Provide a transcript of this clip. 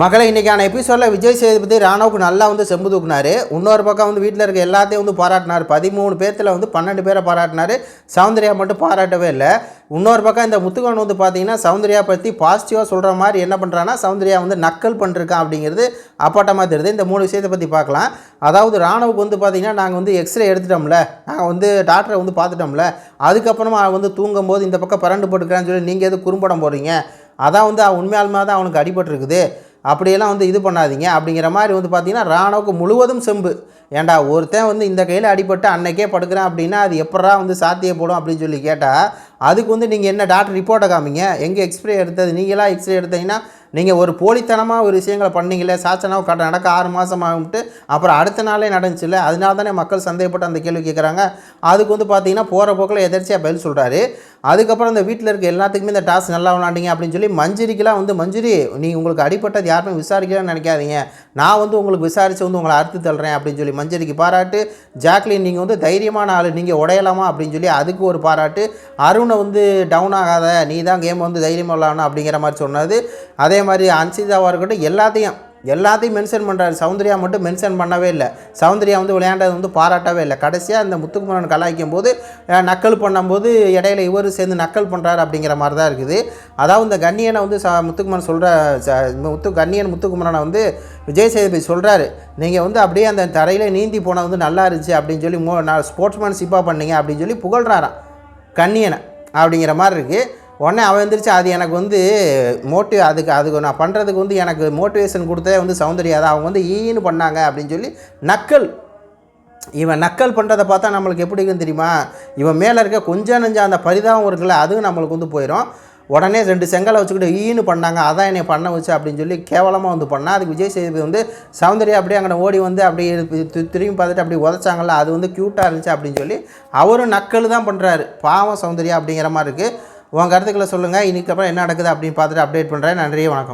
மகளை இன்றைக்கான எபிசோடில் விஜய் சேதுபதி ராணாவுக்கு நல்லா வந்து செம்பு தூக்குனார். இன்னொரு பக்கம் வந்து வீட்டில் இருக்க எல்லாத்தையும் வந்து பாராட்டினார். பதிமூணு பேர்த்தில் வந்து பன்னெண்டு பேரை பாராட்டினார். சௌந்தர்யா மட்டும் பாராட்டவே இல்லை. இன்னொரு பக்கம் இந்த முத்துக்கன் வந்து பார்த்தீங்கன்னா சௌந்தர்யா பற்றி பாசிட்டிவாக சொல்கிற மாதிரி என்ன பண்ணுறான்னா சௌந்தர்யா வந்து நக்கல் பண்ணிருக்கான் அப்படிங்கிறது அப்பாட்டமாக தெரியுது. இந்த மூணு விஷயத்தை பற்றி பார்க்கலாம். அதாவது ராணுவுக்கு வந்து பார்த்தீங்கன்னா நாங்கள் வந்து எக்ஸ்ரே எடுத்துட்டோம்ல. நாங்கள் வந்து டாக்டரை வந்து பார்த்துட்டோம்ல. அதுக்கப்புறமா அவன் வந்து தூங்கும்போது இந்த பக்கம் பரண்டு போட்டுக்கிறான்னு சொல்லி நீங்கள் எதுவும் குறும்படம் போடுறீங்க? அதான் வந்து அவன் உண்மையாலுமே தான் அவனுக்கு அடிபட்டிருக்குது. அப்படியெல்லாம் வந்து இது பண்ணாதீங்க. அப்படிங்கிற மாதிரி வந்து பார்த்தீங்கன்னா ராணுவுக்கு முழுவதும் செம்பு. ஏண்டா ஒருத்தன் வந்து இந்த கையில் அடிபட்டு அன்னைக்கே படுக்கிறான் அப்படின்னா அது எப்படா வந்து சாத்தியப்படும் அப்படின்னு சொல்லி கேட்டால் அதுக்கு வந்து நீங்கள் என்ன டாக்டர் ரிப்போர்ட்டை காமிங்க. எங்கே எக்ஸ்ரே எடுத்தது? நீங்களாம் எக்ஸ்ரே எடுத்தீங்கன்னா நீங்கள் ஒரு போலித்தனமாக ஒரு விஷயங்களை பண்ணீங்களே சாச்சனாவும் கட்ட நடக்க ஆறு மாதம் ஆகும்ட்டு அப்புறம் அடுத்த நாளே நடந்துச்சுல்ல அதனால தானே மக்கள் சந்தேகப்பட்டு அந்த கேள்வி கேட்குறாங்க அதுக்கு வந்து பார்த்தீங்கன்னா போகிற போக்கில் எதிர்ச்சியாக பதில் சொல்கிறாரு அதுக்கப்புறம் இந்த வீட்டில் இருக்க எல்லாத்துக்குமே இந்த டாஸ் நல்லா விளாண்டிங்க அப்படின்னு சொல்லி மஞ்சுரிக்கெலாம் வந்து மஞ்சுரி நீ உங்களுக்கு அடிப்பட்டது யாருமே விசாரிக்கலாம்னு நினைக்காதீங்க. நான் வந்து உங்களுக்கு விசாரித்து வந்து உங்களை அறுத்து தள்ளுறேன் அப்படின்னு சொல்லி மஞ்சரிக்கு பாராட்டு. ஜாக்லின் நீங்கள் வந்து தைரியமான ஆள் நீங்கள் உடையலாமா? அப்படின்னு சொல்லி அதுக்கு ஒரு பாராட்டு. அருணை வந்து டவுன் ஆகாத நீ தான் கேம் வந்து தைரியமாக விளாடணும் அப்படிங்கிற மாதிரி சொன்னது அதே மாதிரி அன்சிதாவாக இருக்கட்டும் எல்லாத்தையும் எல்லாத்தையும் மென்ஷன் பண்ணுறாரு சௌந்தர்யா மட்டும் மென்ஷன் பண்ணவே இல்லை. சௌந்தர்யா வந்து விளையாண்டது வந்து பாராட்டவே இல்லை. கடைசியாக இந்த முத்துக்குமரன் கலாய்க்கும் போது நக்கல் பண்ணும்போது இடையில இவர் சேர்ந்து நக்கல் பண்ணுறாரு அப்படிங்கிற மாதிரி தான் இருக்குது. அதாவது இந்த கண்ணியனை வந்து ச முத்துக்குமரன் சொல்கிற முத்து கண்ணியன் முத்துக்குமரனை வந்து விஜய் சேதுபதி சொல்கிறாரு நீங்கள் வந்து அப்படியே அந்த தரையில் நீந்தி போனால் வந்து நல்லா இருந்துச்சு அப்படின்னு சொல்லி மோ நான் ஸ்போர்ட்ஸ்மேன்ஷிப்பாக பண்ணீங்க அப்படின்னு சொல்லி புகழ்றாராம் கண்ணியனை அப்படிங்கிற மாதிரி இருக்குது உடனே அவன் எந்திரிச்சு அது எனக்கு வந்து மோட்டிவ் அதுக்கு அதுக்கு நான் பண்ணுறதுக்கு வந்து எனக்கு மோட்டிவேஷன் கொடுத்ததே வந்து சௌந்தர்யா தான். அவங்க வந்து ஈன்னு பண்ணாங்க அப்படின்னு சொல்லி நக்கல். இவன் நக்கல் பண்ணுறதை பார்த்தா நம்மளுக்கு எப்படி இருக்குன்னு தெரியுமா? இவன் மேலே இருக்க கொஞ்சம் நஞ்ச அந்த பரிதாபம் இருக்குல்ல அதுவும் நம்மளுக்கு வந்து போயிடும் உடனே ரெண்டு செங்கலை வச்சுக்கிட்டு ஈன்னு பண்ணாங்க அதான் என்னை பண்ண வச்சு அப்படின்னு சொல்லி கேவலமாக வந்து பண்ணால் அதுக்கு விஜய் சேதுபதி வந்து சௌந்தர்யா அப்படியே அங்கே ஓடி வந்து அப்படியே திரும்பி பார்த்துட்டு அப்படி உதச்சாங்கல்ல அது வந்து க்யூட்டாக இருந்துச்சு அப்படின்னு சொல்லி அவரும் நக்கல் தான் பண்ணுறாரு பாவம் சௌந்தர்யா அப்படிங்கிற மாதிரி இருக்குது உங்கள் கருத்துக்களை சொல்லுங்கள் இதுக்கப்புறம் என்ன நடக்குது அப்படின்னு பார்த்துட்டு அப்டேட் பண்ணுறேன் நன்றி வணக்கம்.